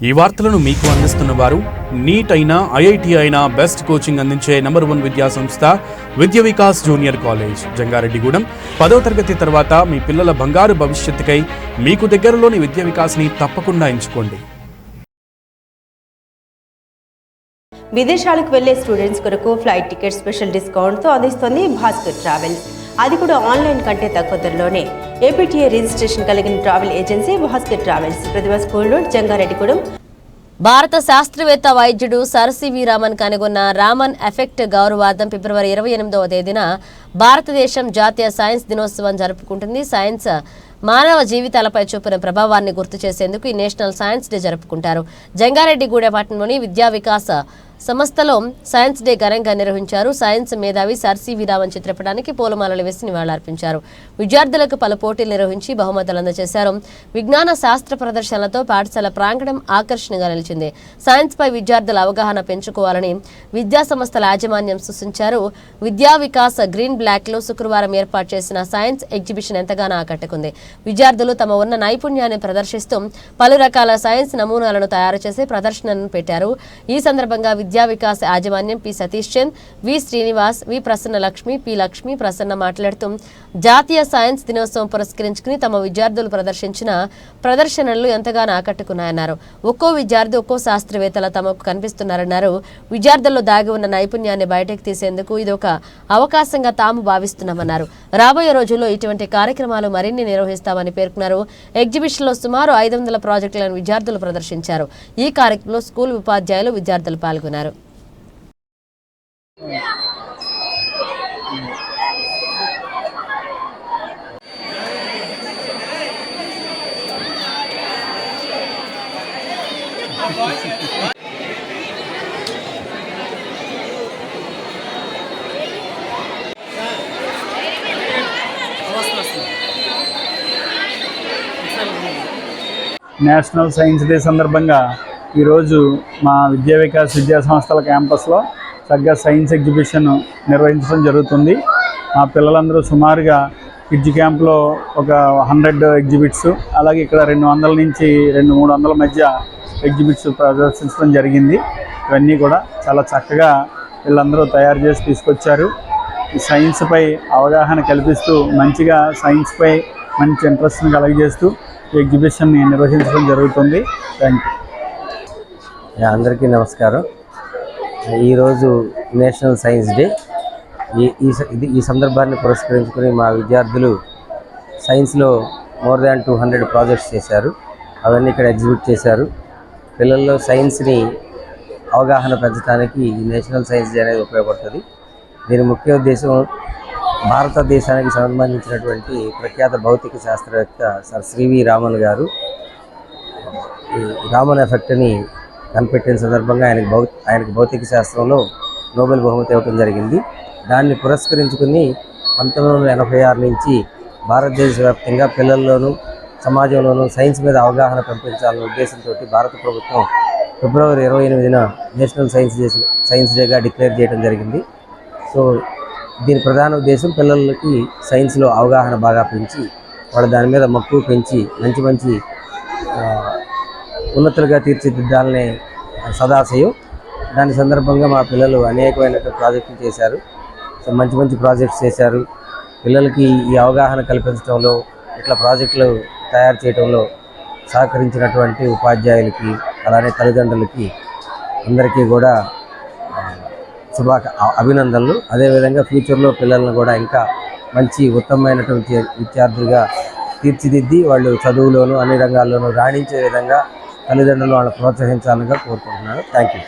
ఈ వార్తలను మీకు అందిస్తున్న వారు నీట్ అయినా ఐఐటి అయినా బెస్ట్ కోచింగ్ అందించే నంబర్ వన్ విద్యా సంస్థ విద్య వికాస్ జూనియర్ కాలేజ్ జంగారెడ్డిగూడెం. పదో తరగతి తర్వాత మీ పిల్లల బంగారు భవిష్యత్తుకై మీకు దగ్గరలోని విద్య వికాస్ని తప్పకుండా ఎంచుకోండి. విదేశాలకు వెళ్ళే స్టూడెంట్స్ కొరకు ఫ్లైట్ టికెట్ స్పెషల్ డిస్కౌంట్తో అందిస్తుంది భాస్కర్ ట్రావెల్స్. అది కూడా ఆన్లైన్ కంటే తక్కువ ధరలోనే. ఏపీటీఏ రిజిస్ట్రేషన్ కలిగిన travel agency Bhaskar travels Pratibha school road Jangareddygudem. భారత శాస్త్రవేత్త వైద్యుడు సర్ సివి రామన్ కనుగొన్న రామన్ ఎఫెక్ట్ గౌరవార్థం ఫిబ్రవరి ఇరవై ఎనిమిదవ తేదీన భారతదేశం జాతీయ సైన్స్ దినోత్సవం జరుపుకుంటుంది. సైన్స్ మానవ జీవితాలపై చూపిన ప్రభావాన్ని గుర్తు చేసేందుకు ఈ నేషనల్ సైన్స్ డే జరుపుకుంటారు. జంగారెడ్డిగూడెం పట్టణంలోని విద్యా వికాస సంస్థలో సైన్స్ డే ఘనంగా నిర్వహించారు. సైన్స్ మేధావి సర్ సివి రామన్ చిత్రపటానికి పూలమాలలు వేసి నివాళులర్పించారు. విద్యార్థులకు పలు పోటీలు నిర్వహించి బహుమతులు అందజేశారు. విజ్ఞాన శాస్త్ర ప్రదర్శనలతో పాఠశాల ప్రాంగణం ఆకర్షణగా నిలిచింది. సైన్స్ పై విద్యార్థుల అవగాహన పెంచుకోవాలని విద్యా సంస్థల యాజమాన్యం సూచించారు. విద్యా వికాస్ గ్రీన్ బ్లాక్లో శుక్రవారం ఏర్పాటు చేసిన సైన్స్ ఎగ్జిబిషన్ ఎంతగానో ఆకట్టుకుంది. విద్యార్థులు తమ ఉన్న నైపుణ్యాన్ని ప్రదర్శిస్తూ పలు రకాల సైన్స్ నమూనాలను తయారు చేసి ప్రదర్శనను పెట్టారు. ఈ సందర్భంగా విద్యా వికాస్ యాజమాన్యం P. Satish Chand V. Srinivas V. Prasanna Lakshmi P. Lakshmi Prasanna మాట్లాడుతూ జాతీయ సైన్స్ దినోత్సవం పురస్కరించుకుని తమ విద్యార్థులు ప్రదర్శించిన ప్రదర్శనలు ఎంతగానో ఆకట్టుకున్నాయన్నారు. ఒక్కో విద్యార్థి ఒక్కో శాస్త్రవేత్తల తమకు కనిపిస్తున్నారన్నారు. విద్యార్థుల్లో దాగి ఉన్న నైపుణ్యాన్ని బయటకు తీసేందుకు ఇది ఒక అవకాశంగా తాము భావిస్తున్నామన్నారు. రాబోయే రోజుల్లో ఇటువంటి కార్యక్రమాలు మరిన్ని నిర్వహిస్తామని పేర్కొన్నారు. ఎగ్జిబిషన్లో సుమారు ఐదు వందల ప్రాజెక్టులను విద్యార్థులు ప్రదర్శించారు. ఈ కార్యక్రమంలో స్కూల్ ఉపాధ్యాయులు విద్యార్థులు పాల్గొన్నారు. నేషనల్ సైన్స్ డే సందర్భంగా ఈరోజు మా విద్యా వికాస్ విద్యా సంస్థల క్యాంపస్లో చక్కగా సైన్స్ ఎగ్జిబిషన్ నిర్వహించడం జరుగుతుంది. మా పిల్లలందరూ సుమారుగా కిడ్జ్ క్యాంప్లో ఒక హండ్రెడ్ ఎగ్జిబిట్స్ అలాగే ఇక్కడ రెండు వందల నుంచి రెండు మూడు వందల మధ్య ఎగ్జిబిట్స్ ప్రదర్శించడం జరిగింది. ఇవన్నీ కూడా చాలా చక్కగా వీళ్ళందరూ తయారు చేసి తీసుకొచ్చారు. సైన్స్పై అవగాహన కల్పిస్తూ మంచిగా సైన్స్పై మంచి ఇంట్రెస్ట్ని కలగజేస్తూ ఈ ఎగ్జిబిషన్ని నిర్వహించడం జరుగుతుంది. థ్యాంక్ యూ అందరికీ నమస్కారం. ఈరోజు నేషనల్ సైన్స్ డే. ఈ ఈ స- ఇది ఈ సందర్భాన్ని పురస్కరించుకుని మా విద్యార్థులు సైన్స్లో more than two hundred projects చేశారు. అవన్నీ ఇక్కడ ఎగ్జిబిట్ చేశారు. పిల్లల్లో సైన్స్ని అవగాహన పెంచడానికి ఈ నేషనల్ సైన్స్ డే అనేది ఉపయోగపడుతుంది. దీని ముఖ్య ఉద్దేశం భారతదేశానికి సంబంధించినటువంటి ప్రఖ్యాత భౌతిక శాస్త్రవేత్త సర్ శ్రీవి రామన్ గారు ఈ రామన్ ఎఫెక్ట్ని కనిపెట్టిన సందర్భంగా ఆయనకు భౌ ఆయనకు భౌతిక శాస్త్రంలో నోబెల్ బహుమతి ఇవ్వటం జరిగింది. దాన్ని పురస్కరించుకుని పంతొమ్మిది వందల ఎనభై ఆరు నుంచి భారతదేశ వ్యాప్తంగా పిల్లల్లోనూ సమాజంలోనూ సైన్స్ మీద అవగాహన పెంపించాలనే ఉద్దేశంతో భారత ప్రభుత్వం ఫిబ్రవరి ఇరవై ఎనిమిదిన నేషనల్ సైన్స్ డే సైన్స్ డేగా డిక్లేర్ చేయడం జరిగింది. సో దీని ప్రధాన ఉద్దేశం పిల్లలకి సైన్స్లో అవగాహన బాగా పెంచి వాళ్ళ దాని మీద మక్కువ పెంచి మంచి మంచి ఉన్నతులుగా తీర్చిదిద్దాలనే సదాశయం దాని సందర్భంగా మా పిల్లలు అనేకమైన ప్రాజెక్టులు చేశారు. సో మంచి మంచి ప్రాజెక్ట్స్ చేశారు. పిల్లలకి ఈ అవగాహన కల్పించడంలో ఇట్లా ప్రాజెక్టులు తయారు చేయడంలో సహకరించినటువంటి ఉపాధ్యాయులకి అలానే తల్లిదండ్రులకి అందరికీ కూడా శుభాక అభినందనలు. అదేవిధంగా ఫ్యూచర్లో పిల్లలను కూడా ఇంకా మంచి ఉత్తమమైనటువంటి విద్యార్థులుగా తీర్చిదిద్ది వాళ్ళు చదువులోను అన్ని రంగాల్లోనూ రాణించే విధంగా తల్లిదండ్రులు వాళ్ళని ప్రోత్సహించాలని కోరుకుంటున్నాను. Thank you